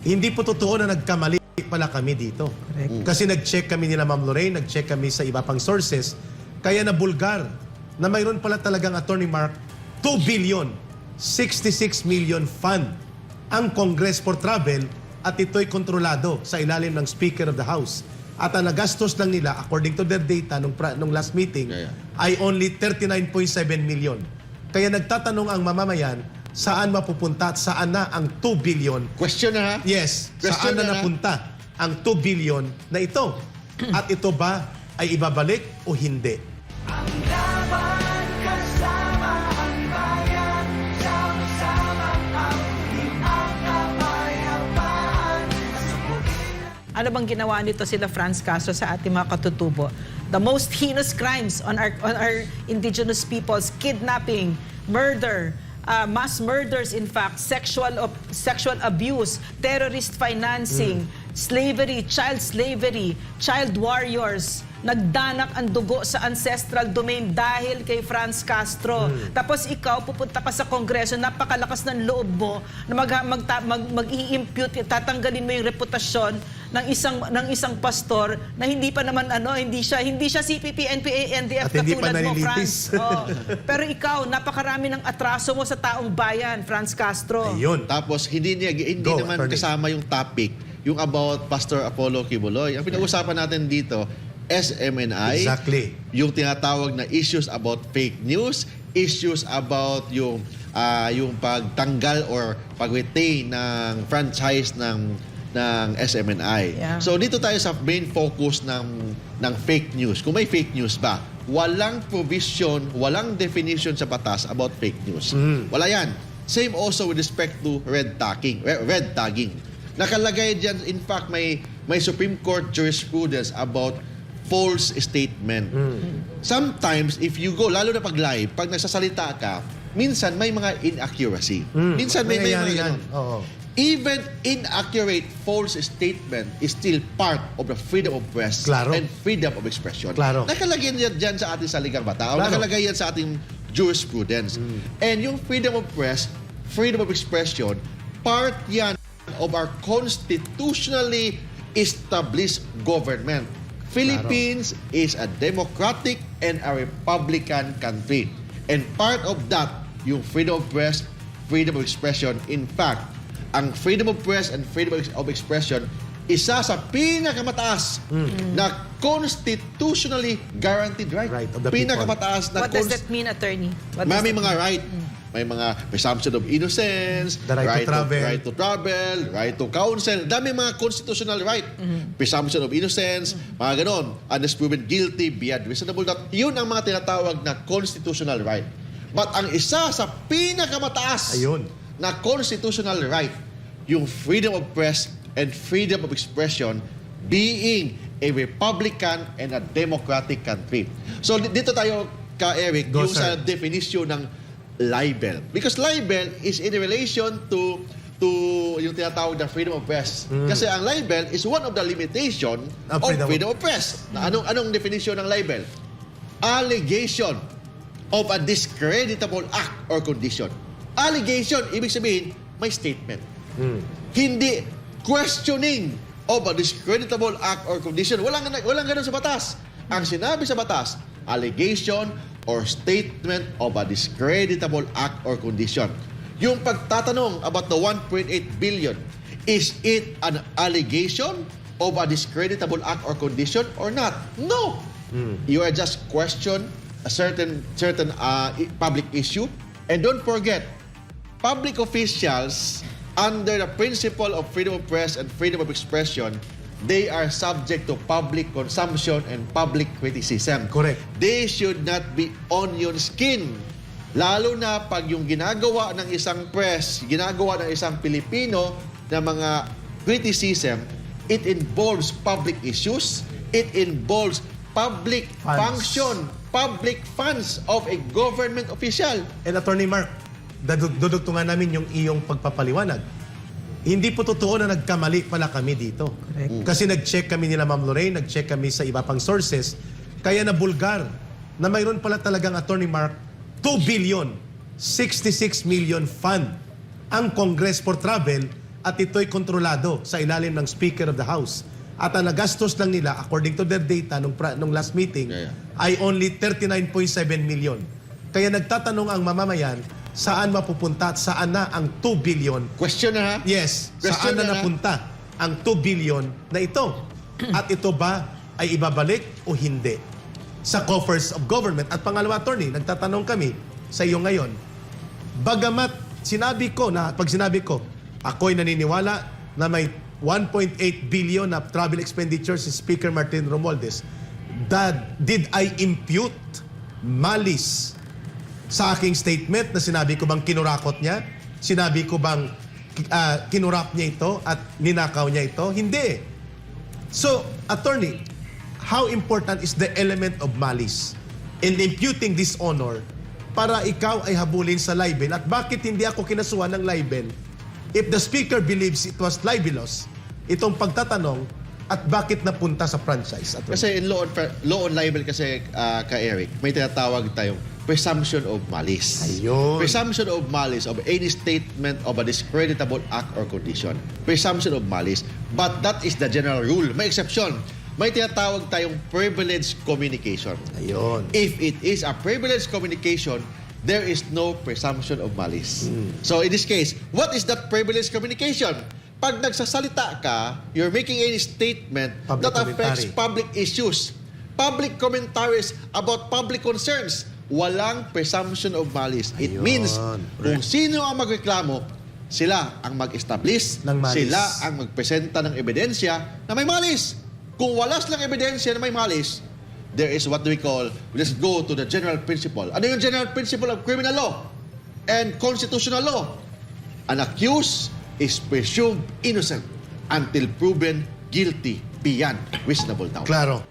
Hindi po totoo na nagkamali pala kami dito. Correct. Kasi nag-check kami nila Ma'am Lorraine, nag-check kami sa iba pang sources, kaya na bulgar na mayroon pala talagang Attorney Mark 2 billion 66 million fund ang Congress for Travel at ito'y kontrolado sa ilalim ng Speaker of the House. At ang nagastos lang nila, according to their data nung, pra- nung last meeting, Yeah, yeah. ay only 39.7 million. Kaya nagtatanong ang mamamayan, saan mapupunta at saan na ang 2 billion Question na ha? Yes, Question saan na na na. napunta ang 2 billion na ito? At ito ba ay ibabalik o hindi? Ano bang ginawa nito sila Franz Castro sa ating mga katutubo? The most heinous crimes on our on our indigenous peoples, kidnapping, murder, uh, mass murders in fact, sexual of, sexual abuse, terrorist financing, slavery, child slavery, child warriors, nagdanak ang dugo sa ancestral domain dahil kay Franz Castro. Tapos ikaw pupunta pa sa kongreso, napakalakas ng loob mo na mag, mag, mag, mag-i-impute, tatanggalin mo yung reputasyon ng isang ng isang pastor na hindi pa naman ano, hindi siya hindi siya CPP, NPA, NDF At hindi pa katulad mo, nalilitis. Franz. Oo. Pero ikaw, napakarami ng atraso mo sa taong bayan, Franz Castro. Ayun. Tapos hindi niya hindi Go, naman attorney. kasama yung topic, yung about Pastor Apollo Kibuloy. Ang pinag-usapan natin dito, SMNI. Exactly. Yung tinatawag na issues about fake news, issues about yung ah, yung pagtanggal or pag-retain ng franchise ng ng SMNI. Yeah. So dito tayo sa main focus ng ng fake news. Kung may fake news ba, walang provision, walang definition sa batas about fake news. Wala yan. Same also with respect to red tagging. Re- Red tagging. Nakalagay diyan in fact may may Supreme Court jurisprudence about false statement. Sometimes if you go lalo na pag live, pag nagsasalita ka, minsan may mga inaccuracy. Minsan may may Nangyayari mga yan. ganun. Oo. Even inaccurate false statement is still part of the freedom of press Klaro. and freedom of expression. Klaro. Nakalagay yan dyan sa ating saligang bata o Klaro. nakalagay yan sa ating jurisprudence. And yung freedom of press, freedom of expression, part yan of our constitutionally established government. Philippines is a democratic and a republican country. And part of that, yung freedom of press, freedom of expression, in fact, ang freedom of press and freedom of expression isa sa pinakamataas na constitutionally guaranteed right. Right of the people. Pinakamataas na What does that mean, attorney? What May mga right. May mga presumption of innocence, The right to travel. right to travel, right to counsel. Dami mga constitutional right. Presumption of innocence, mga ganon. Unless proven guilty, beyond reasonable doubt. Yun ang mga tinatawag na constitutional right. But ang isa sa pinakamataas Ayun. Na constitutional right, yung freedom of press and freedom of expression being a republican and a democratic country. So di- dito tayo ka Eric Go, yung sir. sa definition ng libel. Because libel is in relation to to yung tinatawag na freedom of press. Kasi ang libel is one of the limitation Of of freedom freedom, of- of press. Na anong anong definition ng libel? Allegation of a discreditable act or condition. Allegation, ibig sabihin, may statement. Hindi questioning of a discreditable act or condition. Walang, walang ganun sa batas. Ang sinabi sa batas, allegation or statement of a discreditable act or condition. Yung pagtatanong about the 1.8 billion, is it an allegation of a discreditable act or condition or not? No. You are just question a certain certain uh, public issue. And don't forget, public officials under the principle of freedom of press and freedom of expression, they are subject to public consumption and public criticism. Correct. They should not be onion skin. Lalo na pag yung ginagawa ng isang press, ginagawa ng isang Pilipino na mga criticism, it involves public issues, it involves public Funds. function, public funds of a government official. And Attorney Mark, dudugtungan namin yung iyong pagpapaliwanag. Hindi po totoo na nagkamali pala kami dito. Correct. Kasi nag-check kami nila Ma'am Lorraine, nag-check kami sa iba pang sources, kaya na bulgar na mayroon pala talagang Attorney Mark 2 billion 66 million fund ang Congress for Travel at ito'y kontrolado sa ilalim ng Speaker of the House. At ang nagastos lang nila, according to their data nung, pra- nung last meeting, Yeah, ay only 39.7 million. Kaya nagtatanong ang mamamayan, saan mapupunta at saan na ang 2 billion Question na ha? Yes, Question saan na na na. napunta ang 2 billion na ito? At ito ba ay ibabalik o hindi sa coffers of government? At pangalawa, attorney, nagtatanong kami sa iyo ngayon, bagamat sinabi ko na, pag sinabi ko, ako'y naniniwala na may 1.8 billion na travel expenditures si Speaker Martin Romualdez, that did I impute malice sa aking statement na sinabi ko bang kinurakot niya? Sinabi ko bang ah, kinurap niya ito at ninakaw niya ito? Hindi. So, attorney, how important is the element of malice in imputing dishonor para ikaw ay habulin sa libel? At bakit hindi ako kinasuhan ng libel if the speaker believes it was libelous, itong pagtatanong at bakit napunta sa franchise? Attorney? Kasi in law on, law on libel kasi, ah, ka Eric, may tinatawag tayong presumption of malice. Ayun. Presumption of malice of any statement of a discreditable act or condition. Presumption of malice. But that is the general rule. May exception. May tinatawag tayong privileged communication. Ayun. If it is a privileged communication, there is no presumption of malice. So in this case, what is that privileged communication? Pag nagsasalita ka, you're making any statement Public that affects commentary. public issues, public commentaries about public concerns, walang presumption of malice. It Ayun. means kung sino ang magreklamo, sila ang mag-establish, Ng malis. sila ang magpresenta ng ebidensya na may malis. Kung wala silang ebidensya na may malis, there is what we call, let's go to the general principle. Ano yung general principle of criminal law and constitutional law? An accused is presumed innocent until proven guilty beyond reasonable doubt. Klaro.